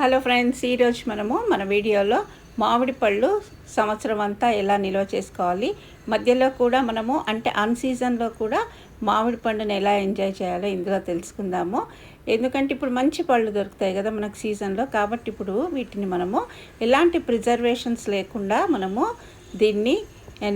Hello friends ఈరోజు మనము మన వీడియోలో మామిడి పళ్ళు సంవత్సరం అంతా ఎలా నిల్వ చేసుకోవాలి? మధ్యలో కూడా మనము అంటే అన్ సీజన్లో కూడా మామిడి పండుని ఎలా ఎంజాయ్ చేయాలో ఇందులో తెలుసుకుందాము. ఎందుకంటే ఇప్పుడు మంచి పళ్ళు దొరుకుతాయి కదా మనకు సీజన్లో కాబట్టి ఇప్పుడు వీటిని మనము ఎలాంటి ప్రిజర్వేషన్స్ లేకుండా మనము దీన్ని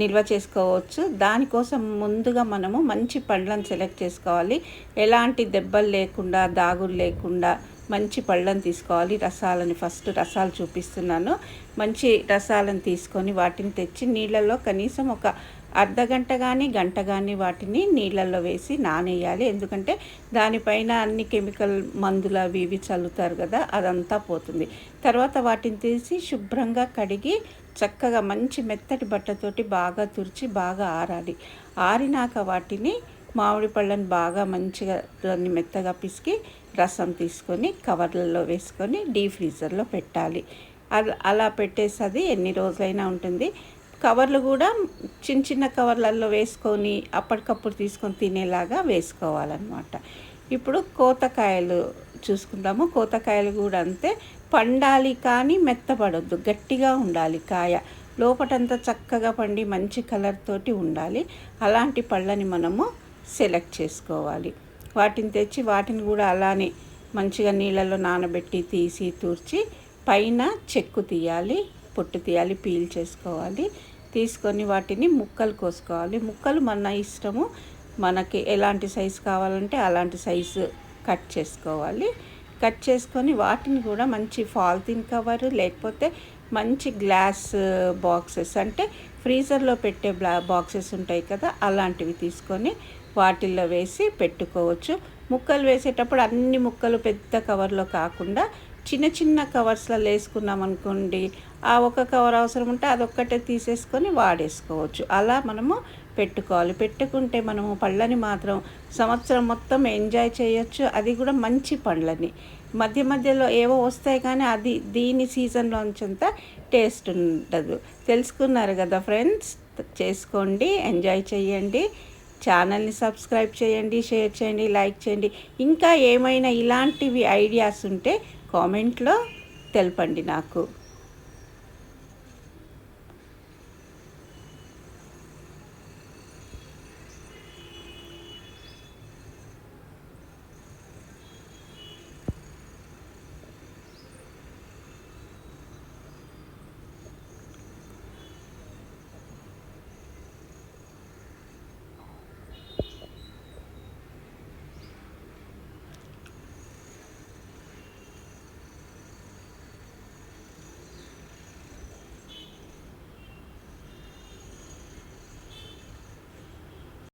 నిల్వ చేసుకోవచ్చు. దానికోసం ముందుగా మనము మంచి పండ్లను సెలెక్ట్ చేసుకోవాలి. ఎలాంటి దెబ్బలు లేకుండా దాగులు లేకుండా మంచి పళ్ళని తీసుకోవాలి. రసాలని ఫస్ట్ రసాలు చూపిస్తున్నాను. మంచి రసాలను తీసుకొని వాటిని తెచ్చి నీళ్ళల్లో కనీసం ఒక అర్ధ గంట కానీ గంట కానీ వాటిని నీళ్ళల్లో వేసి నానేయాలి. ఎందుకంటే దానిపైన అన్ని కెమికల్ మందులు అవి ఇవి చల్లుతారు కదా అదంతా పోతుంది. తర్వాత వాటిని తీసి శుభ్రంగా కడిగి చక్కగా మంచి మెత్తటి బట్టతోటి బాగా తుడిచి బాగా ఆరాలి. ఆరినాక వాటిని మామిడి పళ్ళని బాగా మంచిగా దాన్ని మెత్తగా పిసికి రసం తీసుకొని కవర్లలో వేసుకొని డీ ఫ్రీజర్లో పెట్టాలి. అలా పెట్టేసి అది ఎన్ని రోజులైనా ఉంటుంది. కవర్లు కూడా చిన్న చిన్న కవర్లలో వేసుకొని అప్పటికప్పుడు తీసుకొని తినేలాగా వేసుకోవాలన్నమాట. ఇప్పుడు కోతకాయలు చూసుకుందాము. కోతకాయలు కూడా అంతే. పండాలి కానీ మెత్తపడొద్దు గట్టిగా ఉండాలి కాయ. లోపటంతా చక్కగా పండి మంచి కలర్ తోటి ఉండాలి. అలాంటి పళ్ళని మనము సెలెక్ట్ చేసుకోవాలి. వాటిని తెచ్చి వాటిని కూడా అలానే మంచిగా నీళ్ళలో నానబెట్టి తీసి తూర్చి పైన చెక్కు తీయాలి పొట్టు తీయాలి పీల్ చేసుకోవాలి. తీసుకొని వాటిని ముక్కలు కోసుకోవాలి. ముక్కలు మన ఇష్టము మనకి ఎలాంటి సైజు కావాలంటే అలాంటి సైజు కట్ చేసుకోవాలి. కట్ చేసుకొని వాటిని కూడా మంచి ఫాల్తిన్ కవర్ లేకపోతే మంచి గ్లాస్ బాక్సెస్ అంటే ఫ్రీజర్లో పెట్టే బ్లా బాక్సెస్ ఉంటాయి కదా అలాంటివి తీసుకొని వాటిల్లో వేసి పెట్టుకోవచ్చు. ముక్కలు వేసేటప్పుడు అన్ని ముక్కలు పెద్ద కవర్లో కాకుండా చిన్న చిన్న కవర్స్లో వేసుకున్నాం అనుకోండి ఆ ఒక కవర్ అవసరం ఉంటే అదొక్కటే తీసేసుకొని వాడేసుకోవచ్చు. అలా మనము పెట్టుకోవాలి. పెట్టుకుంటే మనము పళ్ళని మాత్రం సంవత్సరం మొత్తం ఎంజాయ్ చేయొచ్చు. అది కూడా మంచి పండ్లని. మధ్య మధ్యలో ఏవో వస్తాయి కానీ అది దీని సీజన్లోంచంతా టేస్ట్ ఉండదు. తెలుసుకున్నారు కదా ఫ్రెండ్స్? చేసుకోండి ఎంజాయ్ చేయండి. ఛానల్ని సబ్స్క్రైబ్ చేయండి షేర్ చేయండి లైక్ చేయండి. ఇంకా ఏమైనా ఇలాంటివి ఐడియాస్ ఉంటే కామెంట్లో తెలపండి నాకు.